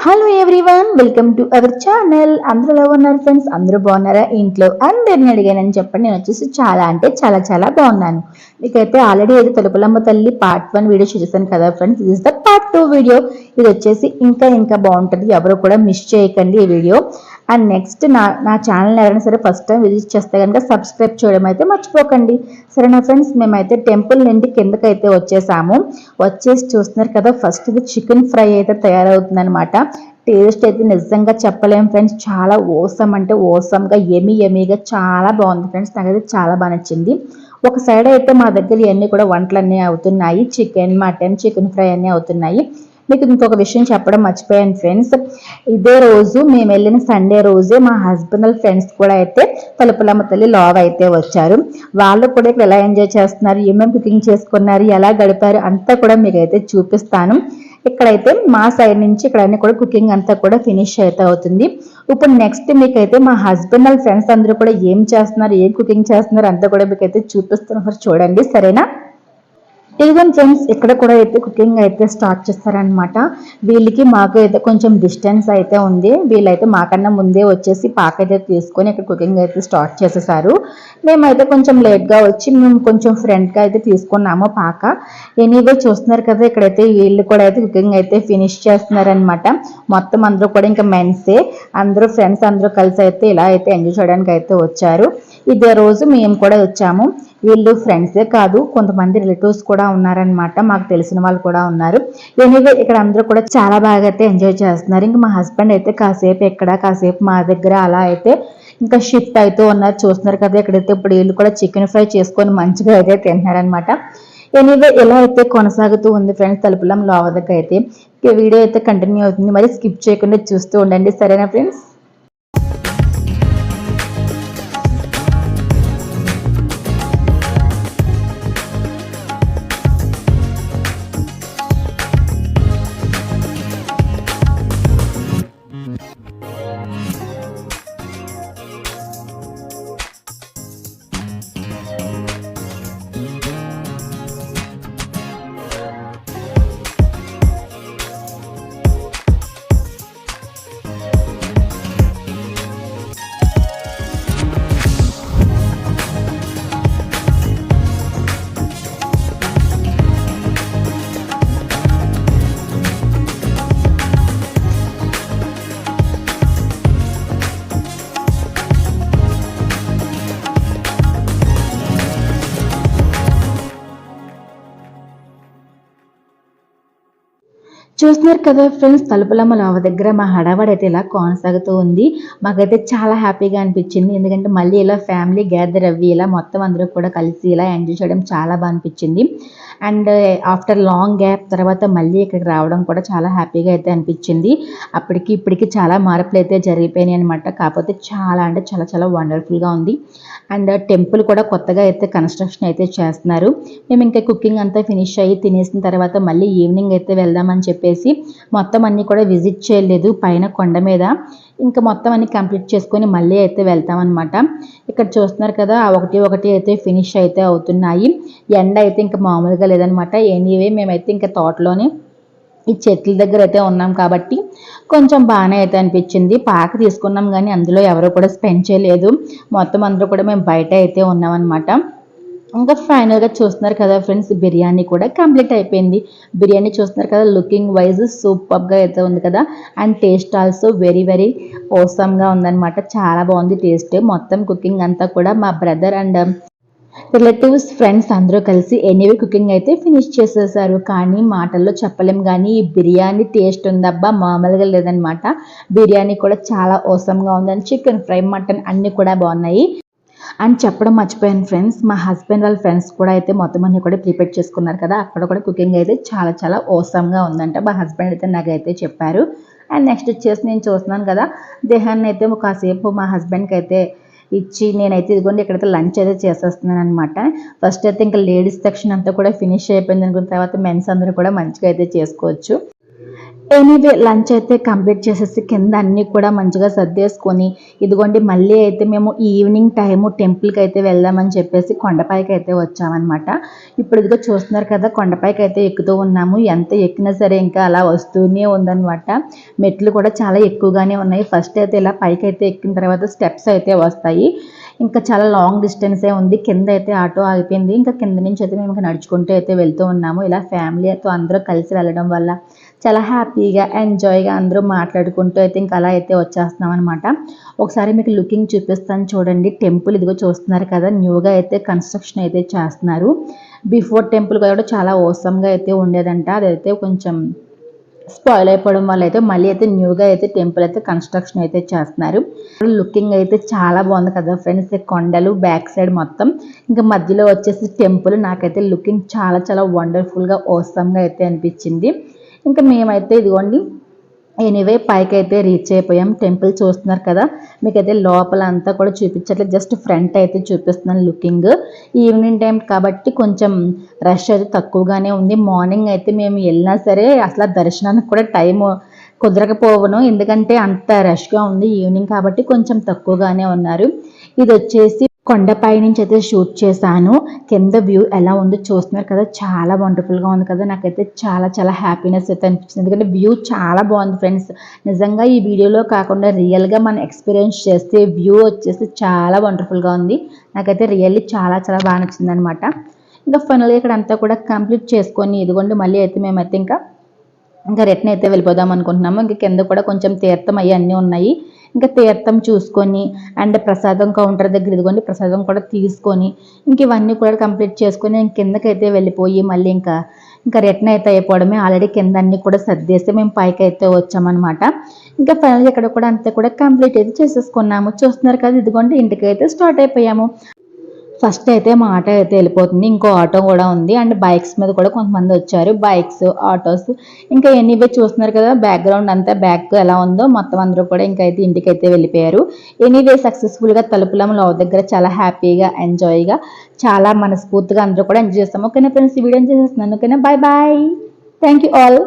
Hello everyone welcome to our channel అందరూ ఎలా ఉన్నారు ఫ్రెండ్స్ అందరూ బాగున్నారా? ఇంట్లో అందరిని అడిగానని చెప్పండి. నేను వచ్చేసి చాలా అంటే చాలా చాలా బాగున్నాను. మీకైతే ఆల్రెడీ ఏదో తెలుపులమ్మ తల్లి పార్ట్ వన్ వీడియో చూసేసాను కదా friends is the part two video ఇది వచ్చేసి ఇంకా ఇంకా బాగుంటుంది. ఎవరు కూడా మిస్ చేయకండి ఈ వీడియో అండ్ నెక్స్ట్ నా నా ఛానల్ ఎవరైనా సరే ఫస్ట్ టైం విజిట్ చేస్తే కనుక సబ్స్క్రైబ్ చేయడం అయితే మర్చిపోకండి. సరే నా ఫ్రెండ్స్ మేమైతే టెంపుల్ నుండి కిందకైతే వచ్చేసాము. వచ్చేసి చూస్తున్నారు కదా ఫస్ట్ ఇది చికెన్ ఫ్రై అయితే తయారవుతుంది అనమాట టేస్ట్ అయితే నిజంగా చెప్పలేం ఫ్రెండ్స్ చాలా ఓసం అంటే ఓసంగా ఎమి ఎమిగా చాలా బాగుంది ఫ్రెండ్స్ నాకైతే చాలా బాగా నచ్చింది. ఒక సైడ్ అయితే మా దగ్గర ఇవన్నీ కూడా వంటలన్నీ అవుతున్నాయి. చికెన్ మటన్ చికెన్ ఫ్రై అన్నీ అవుతున్నాయి. మీకు ఇంకొక విషయం చెప్పడం మర్చిపోయాను ఫ్రెండ్స్. ఇదే రోజు మేము వెళ్ళిన సండే రోజే మా హస్బెండ్ వాళ్ళ ఫ్రెండ్స్ కూడా అయితే తలుపులమ్మ తల్లి లావ్ అయితే వచ్చారు. వాళ్ళు కూడా ఇక్కడ ఎలా ఎంజాయ్ చేస్తున్నారు? ఏమేమి కుకింగ్ చేసుకున్నారు? ఎలా గడిపారు? అంతా కూడా మీకు అయితే చూపిస్తాను. ఇక్కడైతే మా సైడ్ నుంచి ఇక్కడ అన్ని కూడా కుకింగ్ అంతా కూడా ఫినిష్ అయితే అవుతుంది. ఇప్పుడు నెక్స్ట్ మీకైతే మా హస్బెండ్ వాళ్ళ ఫ్రెండ్స్ అందరూ కూడా ఏం చేస్తున్నారు? ఏం కుకింగ్ చేస్తున్నారు? అంతా కూడా మీకైతే చూపిస్తున్నారు. చూడండి సరేనా? ఇదిగోండి ఫ్రెండ్స్ ఇక్కడ కూడా అయితే కుకింగ్ అయితే స్టార్ట్ చేస్తారనమాట వీళ్ళకి మాకు అయితే కొంచెం డిస్టెన్స్ అయితే ఉంది. వీళ్ళైతే మాకన్నా ముందే వచ్చేసి పాక అయితే తీసుకొని ఇక్కడ కుకింగ్ అయితే స్టార్ట్ చేసేసారు. మేమైతే కొంచెం లేట్గా వచ్చి మేము కొంచెం ఫ్రెండ్గా అయితే తీసుకున్నాము పాక. ఎనీవే చూస్తున్నారు కదా ఇక్కడైతే వీళ్ళు కూడా అయితే కుకింగ్ అయితే ఫినిష్ చేస్తున్నారనమాట మొత్తం అందరూ కూడా ఇంకా మెన్సే అందరూ ఫ్రెండ్స్ అందరూ కలిసి అయితే ఇలా అయితే ఎంజాయ్ చేయడానికి అయితే వచ్చారు. ఇదే రోజు మేము కూడా వచ్చాము. వీళ్ళు ఫ్రెండ్సే కాదు కొంతమంది రిలేటివ్స్ కూడా ఉన్నారనమాట మాకు తెలిసిన వాళ్ళు కూడా ఉన్నారు. ఎనీవే ఇక్కడ అందరూ కూడా చాలా బాగా అయితే ఎంజాయ్ చేస్తున్నారు. ఇంకా మా హస్బెండ్ అయితే కాసేపు ఎక్కడ కాసేపు మా దగ్గర అలా అయితే ఇంకా షిఫ్ట్ అవుతూ ఉన్నారు. చూస్తున్నారు కదా ఇక్కడైతే ఇప్పుడు వీళ్ళు కూడా చికెన్ ఫ్రై చేసుకొని మంచిగా అయితే తింటున్నారనమాట ఎనీవే ఎలా అయితే కొనసాగుతూ ఉంది ఫ్రెండ్స్ తలుపులం లోవదకైతే అయితే వీడియో అయితే కంటిన్యూ అవుతుంది. మరి స్కిప్ చేయకుండా చూస్తూ ఉండండి. సరేనా ఫ్రెండ్స్ చూస్తున్నారు కదా ఫ్రెండ్స్ తలుపులమ్మ లావ దగ్గర మా హడావడి అయితే ఇలా కొనసాగుతూ ఉంది. మాకైతే చాలా హ్యాపీగా అనిపించింది. ఎందుకంటే మళ్ళీ ఇలా ఫ్యామిలీ గ్యాదర్ అవ్వి ఇలా మొత్తం అందరూ కూడా కలిసి ఇలా ఎంజాయ్ చేయడం చాలా బాగా అనిపించింది. అండ్ ఆఫ్టర్ లాంగ్ గ్యాప్ తర్వాత మళ్ళీ ఇక్కడికి రావడం కూడా చాలా హ్యాపీగా అయితే అనిపించింది. అప్పటికి ఇప్పటికి చాలా మార్పులు అయితే జరిగిపోయినాయి అనమాట కాకపోతే చాలా అంటే చాలా చాలా వండర్ఫుల్గా ఉంది. అండ్ టెంపుల్ కూడా కొత్తగా అయితే కన్స్ట్రక్షన్ అయితే చేస్తున్నారు. మేము ఇంకా కుకింగ్ అంతా ఫినిష్ అయ్యి తినేసిన తర్వాత మళ్ళీ ఈవినింగ్ అయితే వెళ్దామని చెప్పేసి మొత్తం అన్నీ కూడా విజిట్ చేయలేదు పైన కొండ మీద. ఇంకా మొత్తం అన్ని కంప్లీట్ చేసుకొని మళ్ళీ అయితే వెళ్తామన్నమాట. ఇక్కడ చూస్తున్నారు కదా ఒకటి ఒకటి అయితే ఫినిష్ అయితే అవుతున్నాయి. ఎండ అయితే ఇంకా మామూలుగా లేదనమాట ఎనీవే మేమైతే ఇంకా తోటలోనే ఈ చెట్ల దగ్గర అయితే ఉన్నాం కాబట్టి కొంచెం బాగానే అయితే అనిపించింది. పాక తీసుకున్నాం కానీ అందులో ఎవరు కూడా స్పెండ్ చేయలేదు. మొత్తం అందరూ కూడా మేము బయట అయితే ఉన్నామన్నమాట. ఇంకా ఫైనల్గా చూస్తున్నారు కదా ఫ్రెండ్స్ బిర్యానీ కూడా కంప్లీట్ అయిపోయింది. బిర్యానీ చూస్తున్నారు కదా లుకింగ్ వైజ్ సూపర్గా అయితే ఉంది కదా. And taste also very very ఓసమ్గా ఉందన్నమాట. చాలా బాగుంది టేస్ట్ మొత్తం కుకింగ్ అంతా కూడా మా బ్రదర్ అండ్ రిలేటివ్స్ ఫ్రెండ్స్ అందరూ కలిసి ఎనీవే కుకింగ్ అయితే ఫినిష్ చేసేసారు. కానీ మాటల్లో చెప్పలేం కానీ ఈ బిర్యానీ టేస్ట్ ఉందబ్బా మామూలుగా లేదనమాట బిర్యానీ కూడా చాలా ఓసంగా ఉందని చికెన్ ఫ్రై మటన్ అన్నీ కూడా బాగున్నాయి. అని చెప్పడం మర్చిపోయాను ఫ్రెండ్స్ మా హస్బెండ్ వాళ్ళ ఫ్రెండ్స్ కూడా అయితే మొత్తం అన్ని కూడా ప్రిపేర్ చేసుకున్నారు కదా. అక్కడ కూడా కుకింగ్ అయితే చాలా చాలా ఓసమ్గా ఉందంట. మా హస్బెండ్ అయితే నాకైతే చెప్పారు. అండ్ నెక్స్ట్ వచ్చేసి నేను చూస్తున్నాను కదా. దేహాన్ని అయితే కాసేపు మా హస్బెండ్కి అయితే ఇచ్చి నేనైతే ఇదిగోండి ఇక్కడైతే లంచ్ అయితే చేసేస్తున్నాను అనమాట ఫస్ట్ అయితే ఇంకా లేడీస్ సెక్షన్ అంతా కూడా ఫినిష్ అయిపోయింది అనుకున్న తర్వాత మెన్స్ అందరూ కూడా మంచిగా అయితే చేసుకోవచ్చు. ఎనీవే లంచ్ అయితే కంప్లీట్ చేసేసి కింద అన్నీ కూడా మంచిగా సర్దేసుకొని ఇదిగోండి మళ్ళీ అయితే మేము ఈవినింగ్ టైము టెంపుల్కి అయితే వెళ్దామని చెప్పేసి కొండపైకి అయితే వచ్చామన్నమాట. ఇప్పుడు ఇదిగో చూస్తున్నారు కదా కొండపైకి అయితే ఎక్కుతూ ఉన్నాము. ఎంత ఎక్కినా సరే ఇంకా అలా వస్తూనే ఉందన్నమాట. మెట్లు కూడా చాలా ఎక్కువగానే ఉన్నాయి. ఫస్ట్ అయితే ఇలా పైకి అయితే ఎక్కిన తర్వాత స్టెప్స్ అయితే వస్తాయి. ఇంకా చాలా లాంగ్ డిస్టెన్సే ఉంది. కింద అయితే ఆటో ఆగిపోయింది. ఇంకా కింద నుంచి అయితే మేము నడుచుకుంటూ అయితే వెళ్తూ ఉన్నాము. ఇలా ఫ్యామిలీతో అందరూ కలిసి వెళ్ళడం వల్ల చాలా హ్యాపీగా ఎంజాయ్గా అందరూ మాట్లాడుకుంటూ అయితే ఇంకా అలా అయితే వచ్చేస్తున్నాం అనమాట ఒకసారి మీకు లుకింగ్ చూపిస్తాను చూడండి. టెంపుల్ ఇదిగో చూస్తున్నారు కదా న్యూగా అయితే కన్స్ట్రక్షన్ అయితే చేస్తున్నారు. బిఫోర్ టెంపుల్ కూడా చాలా ఓసమ్గా అయితే ఉండేదంట. అదైతే కొంచెం స్పాయిల్ అయిపోవడం వల్ల అయితే మళ్ళీ అయితే న్యూగా అయితే టెంపుల్ అయితే కన్స్ట్రక్షన్ అయితే చేస్తున్నారు. లుకింగ్ అయితే చాలా బాగుంది కదా ఫ్రెండ్స్. కొండలు బ్యాక్ సైడ్ మొత్తం. ఇంకా మధ్యలో వచ్చేసి టెంపుల్. నాకైతే లుకింగ్ చాలా చాలా వండర్ఫుల్గా ఓసమ్గా అయితే అనిపించింది. ఇంకా మేమైతే ఇదిగోండి. ఎనీవే పైకి అయితే రీచ్ అయిపోయాం. టెంపుల్ చూస్తున్నారు కదా. మీకైతే లోపల అంతా కూడా చూపించట్లేదు. జస్ట్ ఫ్రంట్ అయితే చూపిస్తున్నాను లుకింగ్ ఈవినింగ్ టైం కాబట్టి కొంచెం రష్ అయితే తక్కువగానే ఉంది. మార్నింగ్ అయితే మేము వెళ్ళినా సరే అసలు దర్శనానికి కూడా టైం కుదరకపోవను. ఎందుకంటే అంత రష్గా ఉంది ఈవినింగ్ కాబట్టి కొంచెం తక్కువగానే ఉన్నారు. ఇది వచ్చేసి కొండపై నుంచి అయితే షూట్ చేశాను. కింద వ్యూ ఎలా ఉందో చూస్తున్నారు కదా చాలా వండర్ఫుల్గా ఉంది కదా. నాకైతే చాలా చాలా హ్యాపీనెస్ అయితే అనిపించింది. ఎందుకంటే వ్యూ చాలా బాగుంది ఫ్రెండ్స్ నిజంగా ఈ వీడియోలో కాకుండా రియల్గా మనం ఎక్స్పీరియన్స్ చేస్తే వ్యూ వచ్చేసి చాలా వండర్ఫుల్గా ఉంది. నాకైతే రియల్లీ చాలా చాలా బాగా నచ్చింది అనమాట ఇంకా ఫైనల్గా ఇక్కడ అంతా కూడా కంప్లీట్ చేసుకొని ఇదిగోండి మళ్ళీ అయితే మేమైతే ఇంకా ఇంకా రిటర్న్ అయితే వెళ్ళిపోదాం అనుకుంటున్నాము. ఇంకా కింద కూడా కొంచెం తీర్థం అయ్యి అన్నీ ఉన్నాయి. ఇంకా తీర్థం చూసుకొని అండ్ ప్రసాదం కౌంటర్ దగ్గర ఇదిగోండి ప్రసాదం కూడా తీసుకొని ఇంక ఇవన్నీ కూడా కంప్లీట్ చేసుకొని కిందకైతే వెళ్ళిపోయి మళ్ళీ ఇంకా ఇంకా రిటర్న్ అయితే అయిపోవడమే. ఆల్రెడీ కింద అన్ని కూడా సర్దేస్తే మేము పైకి అయితే వచ్చామన్నమాట. ఇంకా ఫైనల్ ఇక్కడ కూడా అంతా కూడా కంప్లీట్ అయితే చేసేసుకున్నాము. చూస్తున్నారు కదా ఇదిగోండి ఇంటికి అయితే స్టార్ట్ అయిపోయాము. ఫస్ట్ అయితే మా ఆటో అయితే వెళ్ళిపోతుంది. ఇంకో ఆటో కూడా ఉంది. అండ్ బైక్స్ మీద కూడా కొంతమంది వచ్చారు. బైక్స్ ఆటోస్ ఇంకా ఎనీవే చూస్తున్నారు కదా. బ్యాక్గ్రౌండ్ అంతా బ్యాక్ ఎలా ఉందో మొత్తం అందరూ కూడా ఇంకా అయితే ఇంటికైతే వెళ్ళిపోయారు. ఎనీవే సక్సెస్ఫుల్గా తలుపులం లవ్ దగ్గర చాలా హ్యాపీగా ఎంజాయ్గా చాలా మనస్ఫూర్తిగా అందరూ కూడా ఎంజాయ్ చేస్తాము. ఓకేనా ఫ్రెండ్స్? ఈ వీడియో చేసేస్తున్నాను ఓకేనా? Bye bye. Thank you all.